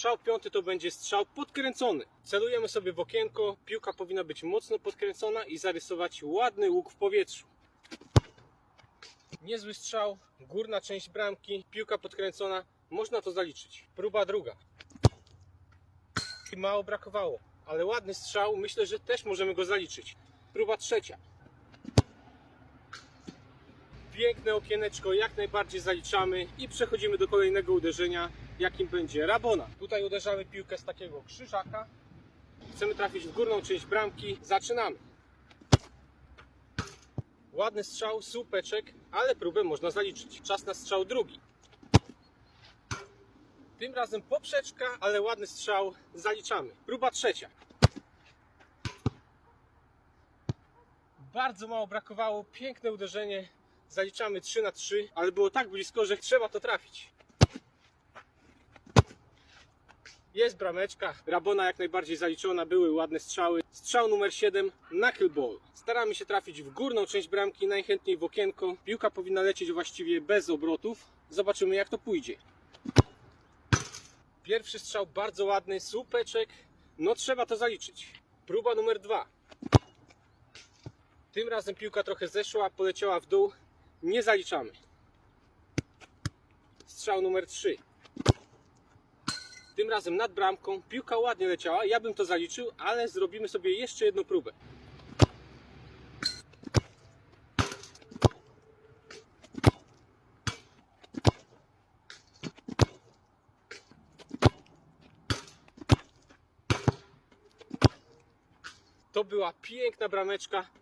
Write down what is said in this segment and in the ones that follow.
Strzał piąty to będzie strzał podkręcony. Celujemy sobie w okienko, piłka powinna być mocno podkręcona i zarysować ładny łuk w powietrzu. Niezły strzał, górna część bramki, piłka podkręcona, można to zaliczyć. Próba druga. Mało brakowało, ale ładny strzał, myślę, że też możemy go zaliczyć. Próba trzecia. Piękne okieneczko, jak najbardziej zaliczamy i przechodzimy do kolejnego uderzenia, jakim będzie Rabona. Tutaj uderzamy piłkę z takiego krzyżaka. Chcemy trafić w górną część bramki. Zaczynamy. Ładny strzał, słupeczek, ale próbę można zaliczyć. Czas na strzał drugi. Tym razem poprzeczka, ale ładny strzał, zaliczamy. Próba trzecia. Bardzo mało brakowało, piękne uderzenie. Zaliczamy 3 na 3, ale było tak blisko, że trzeba to trafić. Jest brameczka, Rabona jak najbardziej zaliczona, były ładne strzały. Strzał numer 7, knuckleball. Staramy się trafić w górną część bramki, najchętniej w okienko. Piłka powinna lecieć właściwie bez obrotów. Zobaczymy jak to pójdzie. Pierwszy strzał bardzo ładny, słupeczek. No trzeba to zaliczyć. Próba numer 2. Tym razem piłka trochę zeszła, poleciała w dół. Nie zaliczamy. Strzał numer 3. Tym razem nad bramką. Piłka ładnie leciała. Ja bym to zaliczył, ale zrobimy sobie jeszcze jedną próbę. To była piękna brameczka.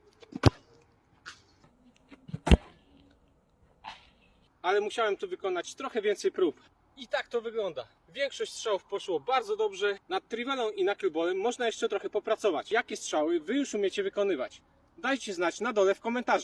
Ale musiałem tu wykonać trochę więcej prób. I tak to wygląda. Większość strzałów poszło bardzo dobrze. Nad trivelą i knuckleballem można jeszcze trochę popracować. Jakie strzały wy już umiecie wykonywać? Dajcie znać na dole w komentarzach.